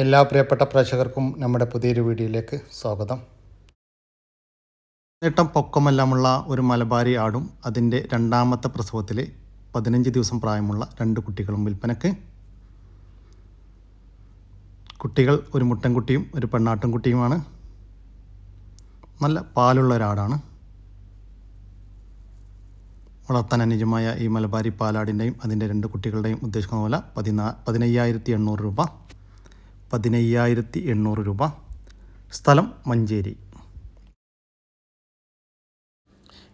എല്ലാ പ്രിയപ്പെട്ട പ്രേക്ഷകർക്കും നമ്മുടെ പുതിയൊരു വീഡിയോയിലേക്ക് സ്വാഗതം. നേട്ടം പൊക്കമെല്ലാമുള്ള ഒരു മലബാരി ആടും അതിന്റെ രണ്ടാമത്തെ പ്രസവത്തിൽ പതിനഞ്ച് ദിവസം പ്രായമുള്ള രണ്ട് കുട്ടികളും വിൽപ്പനക്ക് കുട്ടികൾ ഒരു മുട്ടൻകുട്ടിയും ഒരു പെണ്ണാട്ടൻകുട്ടിയുമാണ് നല്ല പാലുള്ള ഒരാടാണ് വളർത്താൻ അനുജമായ ഈ മലബാരി പാലാടിന്റെയും അതിന്റെ രണ്ട് കുട്ടികളുടെയും ഉദ്ദേശിക്കുന്ന പോലെ പതിനാ പതിനയ്യായിരത്തി എണ്ണൂറ് രൂപ. പതിനയ്യായിരത്തി എണ്ണൂറ് രൂപ. സ്ഥലം മഞ്ചേരി.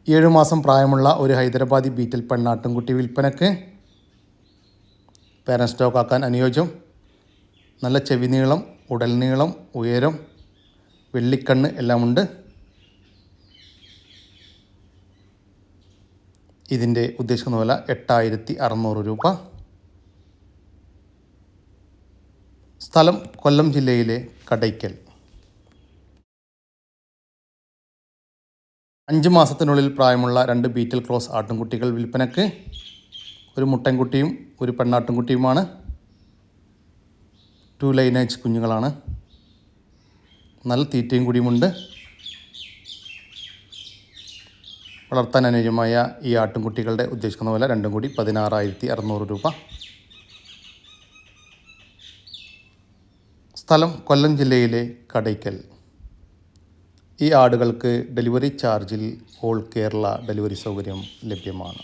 ഏഴു മാസം പ്രായമുള്ള ഒരു ഹൈദരാബാദി ബീറ്റൽ പെണ്ണാട്ടുംകുട്ടി വിൽപ്പനക്ക് പേരൻ സ്റ്റോക്ക് ആക്കാൻ അനുയോജ്യം. നല്ല ചെവി നീളം ഉടൽ നീളം ഉയരം വെള്ളിക്കണ്ണ് എല്ലാമുണ്ട്. ഇതിന്റെ ഉദ്ദേശിക്കുന്ന വില എട്ടായിരത്തി അറുന്നൂറ് രൂപ. സ്ഥലം കൊല്ലം ജില്ലയിലെ കടയ്ക്കൽ. അഞ്ച് മാസത്തിനുള്ളിൽ പ്രായമുള്ള രണ്ട് ബീറ്റൽ ക്രോസ് ആട്ടിൻകുട്ടികൾ വിൽപ്പനക്ക്. ഒരു മുട്ടൻകുട്ടിയും ഒരു പെണ്ണാട്ടിൻകുട്ടിയുമാണ്. ടു ലൈനേജ് കുഞ്ഞുങ്ങളാണ്. നല്ല തീറ്റയും കൂടിയുമുണ്ട്. വളർത്താൻ അനുയോജ്യമായ ഈ ആട്ടിൻകുട്ടികളുടെ ഉദ്ദേശിക്കുന്ന പോലെ രണ്ടും കൂടി പതിനാറായിരത്തി അറുന്നൂറ് രൂപ. സ്ഥലം കൊല്ലം ജില്ലയിലെ കടയ്ക്കൽ. ഈ ആടുകൾക്ക് ഡെലിവറി ചാർജിൽ ഓൾ കേരള ഡെലിവറി സൗകര്യം ലഭ്യമാണ്.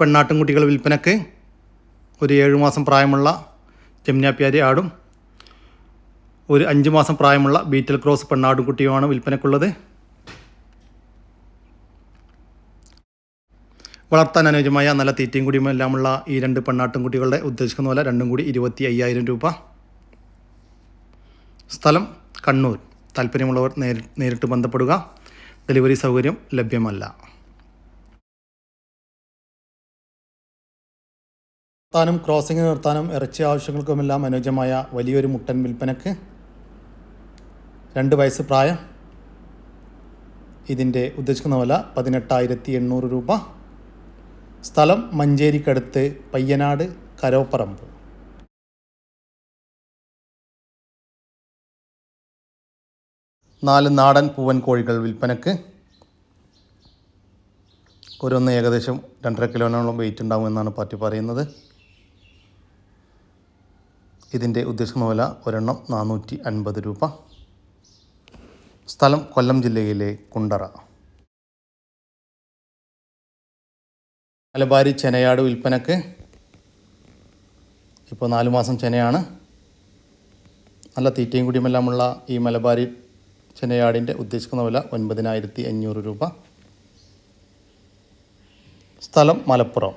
പെണ്ണാട്ടുംകുട്ടികൾ വിൽപ്പനക്ക് ഒരു ഏഴു മാസം പ്രായമുള്ള ജമുനാപ്യാരി ആടും ഒരു അഞ്ച് മാസം പ്രായമുള്ള ബീറ്റൽ ക്രോസ് പെണ്ണാടും കുട്ടിയുമാണ് വിൽപ്പനക്കുള്ളത്. വളർത്താൻ അനുയോജ്യമായ നല്ല തീറ്റയും കൂടിയും എല്ലാമുള്ള ഈ രണ്ട് പെണ്ണാട്ടും കുട്ടികളുടെ ഉദ്ദേശിക്കുന്ന പോലെ രണ്ടും കൂടി ഇരുപത്തി അയ്യായിരം രൂപ. സ്ഥലം കണ്ണൂർ. താല്പര്യമുള്ളവർ നേരി നേരിട്ട് ബന്ധപ്പെടുക. ഡെലിവറി സൗകര്യം ലഭ്യമല്ല. നിർത്താനും ക്രോസിംഗ് നിർത്താനും ഇറച്ചി ആവശ്യങ്ങൾക്കുമെല്ലാം അനുയോജ്യമായ വലിയൊരു മുട്ടൻ വിൽപ്പനക്ക് രണ്ട് വയസ്സ് പ്രായം. ഇതിന്റെ ഉദ്ദേശിക്കുന്ന വില പതിനെട്ടായിരത്തി എണ്ണൂറ് രൂപ. സ്ഥലം മഞ്ചേരിക്കടുത്ത് പയ്യനാട് കരോപ്പറമ്പ്. നാല് നാടൻ പൂവൻ കോഴികൾ വിൽപ്പനക്ക്. ഓരോന്ന് ഏകദേശം രണ്ടര കിലോനോളം വെയിറ്റ് ഉണ്ടാകുമെന്നാണ് പാർട്ടി പറയുന്നത്. ഇതിന്റെ ഉദ്ദേശിക്കുന്ന വില ഒരെണ്ണം നാനൂറ്റി അൻപത് രൂപ. സ്ഥലം കൊല്ലം ജില്ലയിലെ കുണ്ടറ. മലബാരി ചെനയാട് വിൽപ്പനക്ക് ഇപ്പോൾ നാല് മാസം ചെനയാണ്. നല്ല തീറ്റയും കുടിയുമെല്ലാമുള്ള ഈ മലബാരി ചെനയാടിന്റെ ഉദ്ദേശിക്കുന്ന വില ഒൻപതിനായിരത്തി അഞ്ഞൂറ് രൂപ. സ്ഥലം മലപ്പുറം.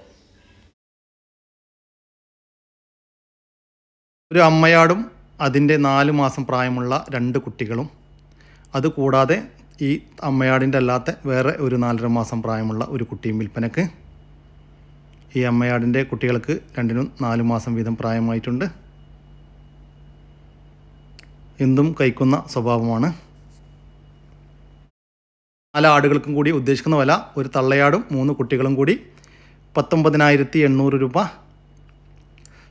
ഒരു അമ്മയാടും അതിന്റെ നാല് മാസം പ്രായമുള്ള രണ്ട് കുട്ടികളും. അതുകൂടാതെ ഈ അമ്മയാടിന്റെ അല്ലാത്ത വേറെ ഒരു നാലര മാസം പ്രായമുള്ള ഒരു കുട്ടിയും വിൽപ്പനക്ക്. ഈ അമ്മയാടിന്റെ കുട്ടികൾക്ക് രണ്ടിനും നാലു മാസം വീതം പ്രായമായിട്ടുണ്ട്. എന്തും കഴിക്കുന്ന സ്വഭാവമാണ്. നാല് ആടുകൾക്കും കൂടി ഉദ്ദേശിക്കുന്ന വില ഒരു തള്ളയാടും മൂന്ന് കുട്ടികളും കൂടി പത്തൊമ്പതിനായിരത്തി എണ്ണൂറ് രൂപ.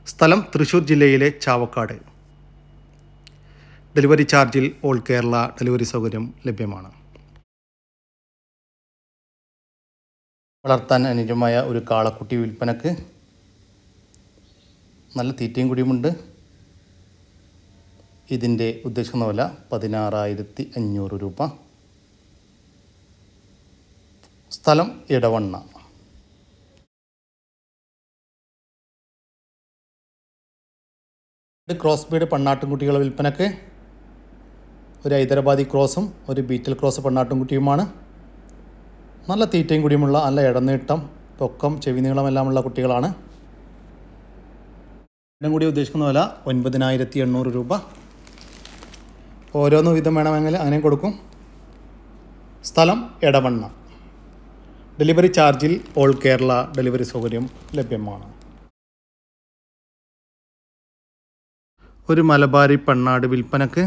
സ്ഥലം തൃശ്ശൂർ ജില്ലയിലെ ചാവക്കാട്. ഡെലിവറി ചാർജിൽ ഓൾ കേരള ഡെലിവറി സൗകര്യം ലഭ്യമാണ്. വളർത്താൻ അനുജമായ ഒരു കാളക്കുട്ടി വിൽപ്പനക്ക് നല്ല തീറ്റയും കൂടിയുമുണ്ട്. ഇതിന്റെ ഉദ്ദേശിക്കുന്ന വില പതിനാറായിരത്തി അഞ്ഞൂറ് രൂപ. സ്ഥലം ഇടവണ്ണ ക്രോസ് ബീഡ് പെണ്ണാട്ടുംകുട്ടികളെ വിൽപ്പനക്ക്. ഒരു ഹൈദരാബാദി ക്രോസും ഒരു ബീറ്റൽ ക്രോസ് പെണ്ണാട്ടുംകുട്ടിയുമാണ്. നല്ല തീറ്റയും കൂടിയുമുള്ള നല്ല ഇടനീട്ടം പൊക്കം ചെവി നീളമെല്ലാമുള്ള കുട്ടികളാണ്. ഇടം കൂടി ഉദ്ദേശിക്കുന്ന വില ഒൻപതിനായിരത്തി എണ്ണൂറ് രൂപ. ഓരോന്ന് വിധം വേണമെങ്കിൽ അങ്ങനെ കൊടുക്കും. സ്ഥലം എടവണ്ണ. ഡെലിവറി ചാർജിൽ ഓൾ കേരള ഡെലിവറി സൗകര്യം ലഭ്യമാണ്. ഒരു മലബാരി പെണ്ണാട് വിൽപ്പനക്ക്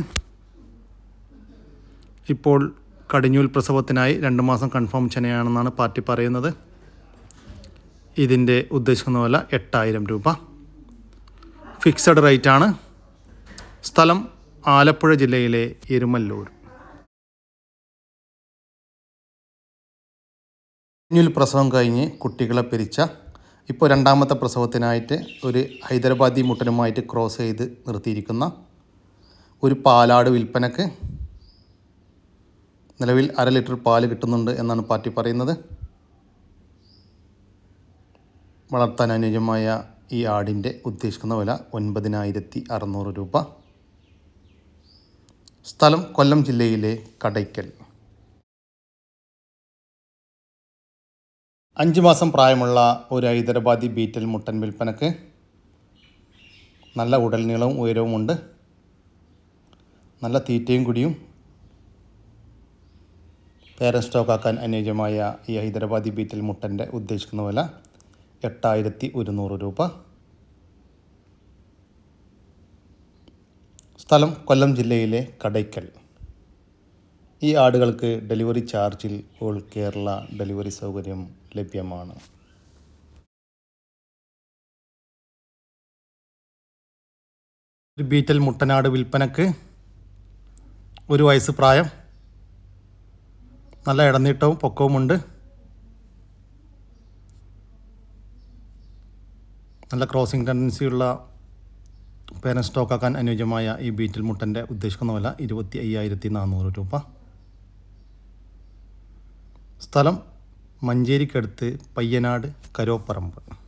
ഇപ്പോൾ കടിഞ്ഞൂൽ പ്രസവത്തിനായി രണ്ട് മാസം കൺഫേം ചെനയാണെന്നാണ് പാർട്ടി പറയുന്നത്. ഇതിന്റെ ഉദ്ദേശിക്കുന്ന വില എട്ടായിരം രൂപ. ഫിക്സഡ് റേറ്റ് ആണ് സ്ഥലം ആലപ്പുഴ ജില്ലയിലെ എരുമല്ലൂർ. കടിഞ്ഞൂൽ പ്രസവം കഴിഞ്ഞ് കുട്ടികളെ പിരിച്ച ഇപ്പോൾ രണ്ടാമത്തെ പ്രസവത്തിനായിട്ട് ഒരു ഹൈദരാബാദി മുട്ടനുമായിട്ട് ക്രോസ് ചെയ്ത് നിർത്തിയിരിക്കുന്ന ഒരു പാലാട് വിൽപ്പനക്ക് നിലവിൽ അര ലിറ്റർ പാൽ കിട്ടുന്നുണ്ട് എന്നാണ് പാർട്ടി പറയുന്നത്. വളർത്താൻ അനുയോജ്യമായ ഈ ആടിന്റെ ഉദ്ദേശിക്കുന്ന വില ഒൻപതിനായിരത്തി അറുന്നൂറ് രൂപ. സ്ഥലം കൊല്ലം ജില്ലയിലെ കടയ്ക്കൽ. അഞ്ച് മാസം പ്രായമുള്ള ഒരു ഹൈദരാബാദി ബീറ്റൽ മുട്ടൻ വിൽപ്പനക്ക് നല്ല ഉടൽ നീളവും ഉയരവുമുണ്ട്. നല്ല തീറ്റയും കുടിയും പേരൻ സ്റ്റോക്കാക്കാൻ അനുയോജ്യമായ ഈ ഹൈദരാബാദി ബീറ്റൽ മുട്ടന്റെ ഉദ്ദേശിക്കുന്ന വില എട്ടായിരത്തി ഒരുന്നൂറ് രൂപ. സ്ഥലം കൊല്ലം ജില്ലയിലെ കടയ്ക്കൽ. ഈ ആടുകൾക്ക് ഡെലിവറി ചാർജിൽ ഓൾ കേരള ഡെലിവറി സൗകര്യം ലഭ്യമാണ്. ബീറ്റൽ മുട്ടനാട് വിൽപ്പനക്ക് ഒരു വയസ്സ് പ്രായം നല്ല ഇടനീട്ടവും പൊക്കവുമുണ്ട്. നല്ല ക്രോസിംഗ് ടെൻഡൻസിയുള്ള പേരൻ സ്റ്റോക്കാക്കാൻ അനുയോജ്യമായ ഈ ബീറ്റിൽ മുട്ടന്റെ ഉദ്ദേശിക്കുന്ന വില ഇരുപത്തി അയ്യായിരത്തി നാനൂറ് രൂപ. സ്ഥലം മഞ്ചേരിക്കടുത്ത് പയ്യനാട് കരോപ്പറമ്പ്.